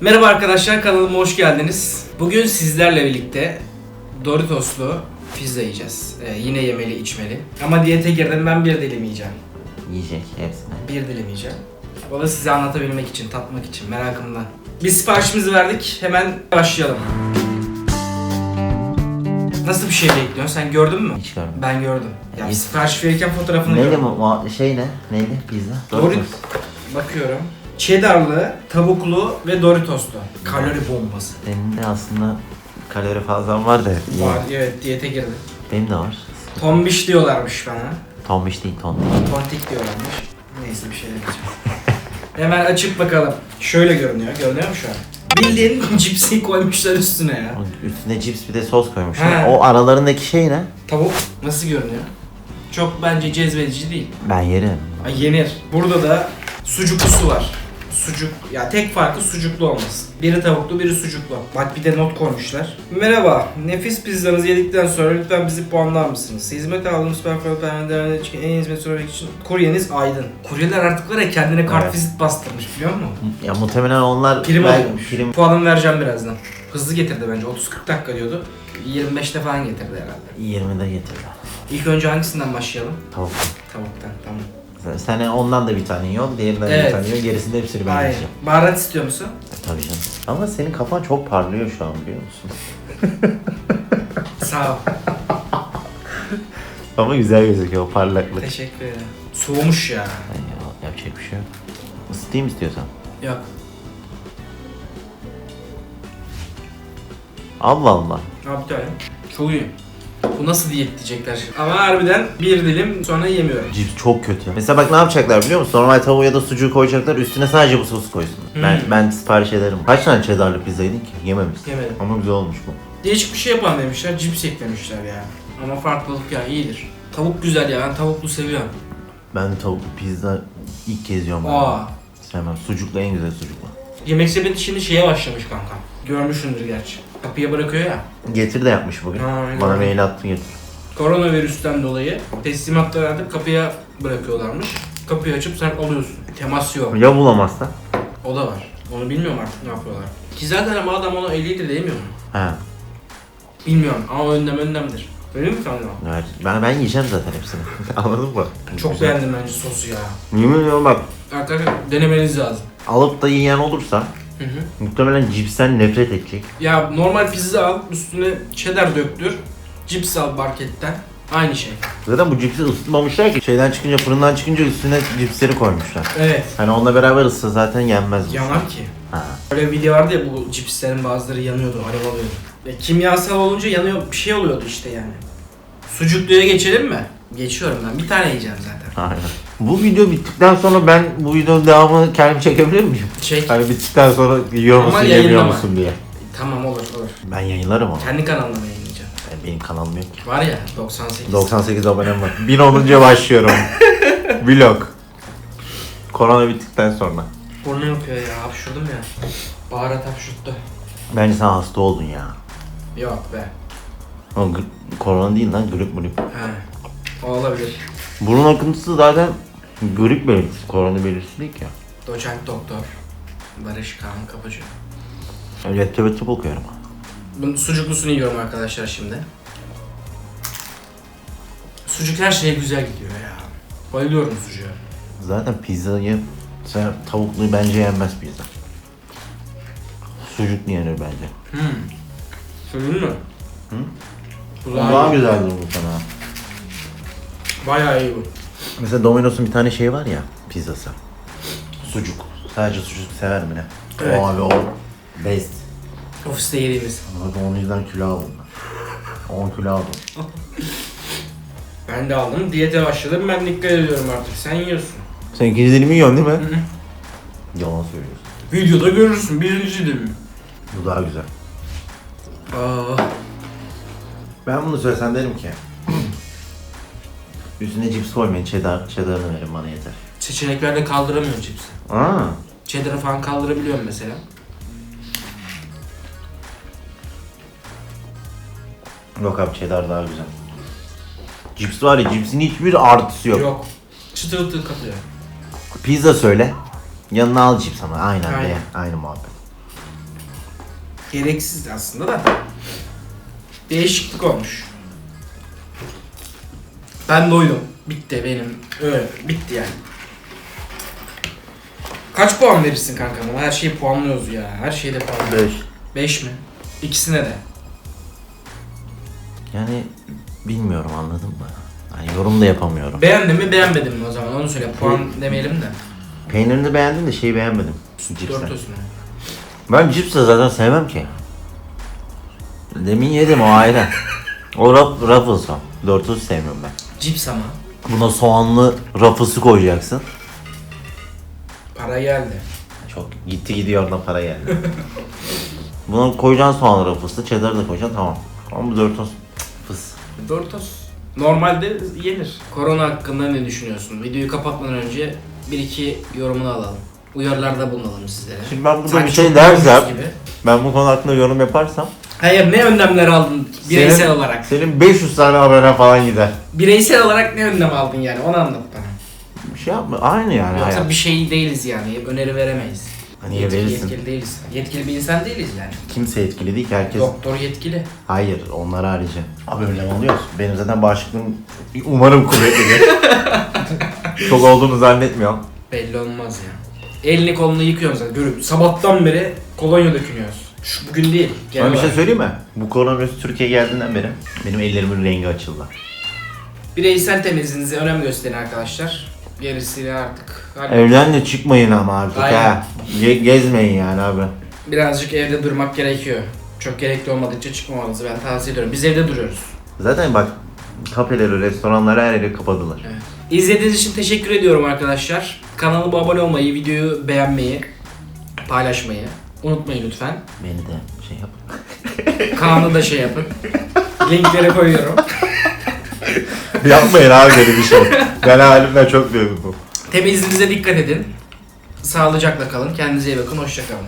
Merhaba arkadaşlar kanalıma hoş geldiniz. Bugün sizlerle birlikte Doritoslu pizza yiyeceğiz. Ee, yine yemeli içmeli. Ama diyete girdim ben bir dilim yiyeceğim. Yiyecek hepsini. Bir dilim yiyeceğim. O da size anlatabilmek için, tatmak için, merakımdan. Biz siparişimizi verdik, hemen başlayalım. Nasıl bir şey bekliyorsun? Sen gördün mü? Hiç görmedim. Ben gördüm. Ya İyi. sipariş verirken fotoğrafını Neydi gördüm. bu şey ne? Neydi pizza? Doritos. Bakıyorum. Cheddarlı, tavuklu ve Doritoslu. Kalori bombası. Benim de aslında kalori fazlam var da. iyi. Var, evet diyete girdi. Benim de var. Tombiş diyorlarmış bana. Tombiş değil ton. Tontik diyorlarmış. Neyse bir şey demeyeceğim. Hemen açıp bakalım. Şöyle görünüyor. Görünüyor mu şu an? Bildiğin cipsi koymuşlar üstüne ya. Üstüne cips bir de sos koymuşlar. He. O aralarındaki şey ne? Tavuk nasıl görünüyor? Çok bence cezbedici değil. Ben yerim. Ay yenir. Burada da sucuklusu var. Sucuk, ya tek farkı sucuklu olması. Biri tavuklu, biri sucuklu. Bak bir de not koymuşlar. Merhaba, nefis pizzanızı yedikten sonra lütfen bizi puanlar mısınız? Hizmet aldığımız performanslarına çıkan en hizmet sunmak için kuryeniz Aydın. Kuryeler artık var ya kendine kartvizit Evet. bastırmış biliyor musun? Ya muhtemelen onlar Prim ben- alıyormuş. prim Puanımı vereceğim birazdan. Hızlı getirdi bence. 30-40 dakika diyordu. 25'te falan getirdi herhalde. 20'de getirdi. İlk önce hangisinden başlayalım? Tavuk. Tavuktan, tamam. Sen- ondan da bir tane yiyorsun, diğerinden Evet. bir tane yiyorsun, gerisini hepsini ben yiyeceğim. Baharat istiyor musun? Tabii canım. Ama senin kafan çok parlıyor şu an biliyor musun? Sağ ol. Ama güzel gözüküyor o parlaklık. Teşekkür ederim. Soğumuş ya. Ay ya, yapacak bir şey yok. Isıtayım istiyorsan. Yok. Allah Allah. Abi bir tane. Çok iyi. Bu nasıl diyet diyecekler. Ama harbiden bir dilim sonra yemiyorum. Cips çok kötü. Mesela bak ne yapacaklar biliyor musun? Normal tavuğu ya da sucuğu koyacaklar üstüne sadece bu sosu koysun. Ben Hmm. ben sipariş ederim. Kaç tane cheddarlı pizza yedin ki? Yememişsin. Yemedim. Ama güzel olmuş bu. Değişik bir şey yapan demişler. Cips eklemişler ya. Ama farklılık ya iyidir. Tavuk güzel ya. Ben tavuklu seviyorum. Ben tavuklu pizza ilk kez yiyorum. ben. Aa. Sevmem. Sucuklu en güzel sucuklu. Yemek sepeti şimdi şeye başlamış kanka. Görmüşsündür gerçi. Kapıya bırakıyor ya. Getir de yapmış bugün. Ha, Bana gördüm. mail attı getir. Koronavirüsten dolayı teslimatları artık kapıya bırakıyorlarmış. Kapıyı açıp sen alıyorsun. Temas yok. Ya bulamazsa? O da var. Onu bilmiyorum artık ne yapıyorlar. Ki zaten ama adam onu eliyle değmiyor mu? He. Bilmiyorum ama önlem önlemdir. Öyle mi sanıyorsun? Evet. Ben, ben yiyeceğim zaten hepsini. Anladın mı? Çok Güzel. beğendim bence sosu ya. Yemin ediyorum bak. Arkadaşlar denemeniz lazım. Alıp da yiyen olursa Hı hı. muhtemelen cipsten nefret edecek. Ya normal pizza al, üstüne cheddar döktür. Cips al marketten. Aynı şey. Zaten bu cipsi ısıtmamışlar ki. Şeyden çıkınca fırından çıkınca üstüne cipsleri koymuşlar. Evet. Hani onunla beraber ısıtsa zaten yenmez. bu. Yanar ki. Ha. Böyle bir video vardı ya bu cipslerin bazıları yanıyordu, alev alıyordu. E, kimyasal olunca yanıyor, bir şey oluyordu işte yani. Sucukluya geçelim mi? Geçiyorum ben. Bir tane yiyeceğim zaten. Aynen. Bu video bittikten sonra ben bu videonun devamını kendim çekebilir miyim? Çek. Hani bittikten sonra yiyor Ama musun yemiyor yayınlama. musun diye. Tamam olur olur. Ben yayınlarım ama. Kendi kanalına yayınlayacağım? Yani Benim kanalım yok ki. Var ya 98. 98 abonem var. 1000 olunca başlıyorum. Vlog. Korona bittikten sonra. Burnu yapıyor ya, hapşurdum ya. Baharat hapşurttu. Bence sen hasta oldun ya. Yok be. O gr- korona değil lan grip grip. He. O olabilir. Burun akıntısı zaten grip belirtisi. Korona belirtisi değil ki. Doçent doktor. Barış Kaan Kapıcı. Tıp tıp okuyorum. Bunun sucuklusunu yiyorum arkadaşlar şimdi. Sucuk her şeye güzel gidiyor ya. Bayılıyorum sucuğa. Zaten pizzayı sen tavuklu bence yenmez pizza. Sucuklu yenir bence. Hmm. Söyleyeyim mi? Hı? Bu Daha, güzeldir bu sana. Bayağı iyi bu. Mesela Domino's'un bir tane şey var ya pizzası. Sucuk. Sadece sucuk sever mi ne? Evet. O abi o best. Ofiste yediğimiz. Abi onun yüzden kilo aldım ben. 10 kilo aldım. Ben de aldım. Diyete başladım. Ben dikkat ediyorum artık. Sen yiyorsun. Sen ikinci dilimi yiyorsun değil mi? Hı hı. Yalan söylüyorsun. Videoda görürsün. Birinci dilim. Bu daha güzel. Aa, Ben bunu söylesem derim ki. Üstüne cips koymayın, cheddar, cheddar'ını verin bana yeter. seçeneklerde kaldıramıyorum cipsi. Aa, Cheddar'ı falan kaldırabiliyorum mesela. yok abi cheddar daha güzel. Cips var ya, cipsin hiçbir artısı yok. Yok. Çıtır çıtır katıyor. Pizza söyle, yanına al cips ama aynen, Aynen. de, aynı muhabbet. Gereksiz aslında da. Değişiklik olmuş. Ben doydum. Bitti benim. Öyle. Bitti yani. Kaç puan verirsin kanka bana? Her şeyi puanlıyoruz ya. Her şeyde puanlıyoruz. 5. 5 mi? İkisine de. Yani bilmiyorum anladın mı? Hani yorum da yapamıyorum. Beğendin mi beğenmedin mi o zaman onu söyle. Puan demeyelim de. Peynirini beğendim de şeyi beğenmedim. Cipsen. Dört olsun. Ben cips de zaten sevmem ki. Demin yedim o ayrı. o Ruffles o. Doritos sevmiyorum ben. Cips ama. Buna soğanlı Ruffles'ı koyacaksın. Para geldi. Çok gitti gidiyor oradan para geldi. Buna koyacaksın soğanlı Ruffles'ı, cheddar da koyacaksın tamam. Ama bu Doritos fıs. Doritos. Normalde yenir. Korona hakkında ne düşünüyorsun? Videoyu kapatmadan önce bir iki yorumunu alalım. Uyarılarda bulunalım sizlere. Şimdi ben burada Sanki bir şey çok dersem, gibi. ben bu konu hakkında yorum yaparsam Hayır ne önlemler aldın bireysel Senin- olarak? senin 500 tane abone falan gider. Bireysel olarak ne önlem aldın yani onu anlat bana. Bir şey yapma. Aynı yani Yoksa hayat. bir şey değiliz yani öneri veremeyiz. Hani yetkili, verirsin. yetkili değiliz. Yetkili bir insan değiliz yani. Kimse etkili değil ki herkes. Doktor yetkili. Hayır, onlar harici. Abi önlem alıyoruz. Benim zaten bağışıklığım umarım kuvvetlidir. Çok olduğunu zannetmiyorum. Belli olmaz ya. Elini kolunu yıkıyorsun zaten. Görüp sabahtan beri kolonya dökünüyoruz. Şu bugün değil. genel Sana bir şey olarak. söyleyeyim mi? Bu koronavirüs Türkiye'ye geldiğinden beri benim ellerimin rengi açıldı. Bireysel temizliğinize önem gösterin arkadaşlar. Gerisiyle artık. Hani Evden de çıkmayın ama artık Aynen. ha. Ge- gezmeyin yani abi. birazcık evde durmak gerekiyor. Çok gerekli olmadıkça çıkmamanızı ben tavsiye ediyorum. Biz evde duruyoruz. Zaten bak kafeleri, restoranları her yeri kapadılar. Evet. İzlediğiniz için teşekkür ediyorum arkadaşlar. Kanalıma abone olmayı, videoyu beğenmeyi, paylaşmayı unutmayın lütfen. Beni de şey yap. Kaan'ı da şey yapın. Linkleri koyuyorum. Yapmayın abi böyle bir şey. Ben halimden çok memnunum. Temizliğinize dikkat edin. Sağlıcakla kalın. Kendinize iyi bakın. Hoşça kalın.